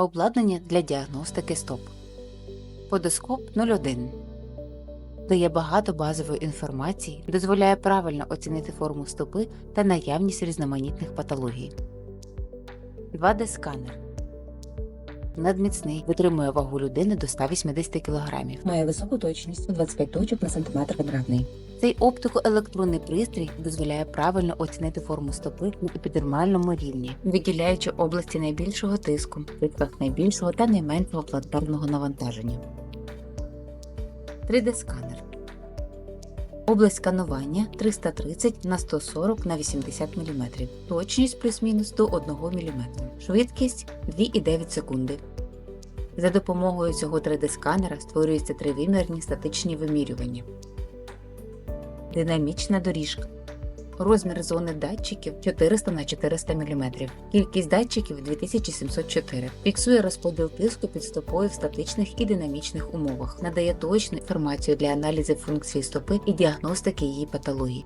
Обладнання для діагностики стоп. Подоскоп 01 дає багато базової інформації, дозволяє правильно оцінити форму стопи та наявність різноманітних патологій. 2D-сканер надміцний, витримує вагу людини до 180 кг. Має високу точність у 25 точок на сантиметр квадратний. Цей оптико-електронний пристрій дозволяє правильно оцінити форму стопи на епідермальному рівні, виділяючи області найбільшого тиску, точках найбільшого та найменшого платформного навантаження. 3D-сканер. Область сканування 330 на 140 на 80 мм. Точність плюс-мінус до 1 мм. Швидкість 2,9 секунди. За допомогою цього 3D-сканера створюються тривимірні статичні вимірювання. Динамічна доріжка. Розмір зони датчиків 400 на 400 мм. Кількість датчиків 2704. Фіксує розподіл тиску під стопою в статичних і динамічних умовах. Надає точну інформацію для аналізу функції стопи і діагностики її патології.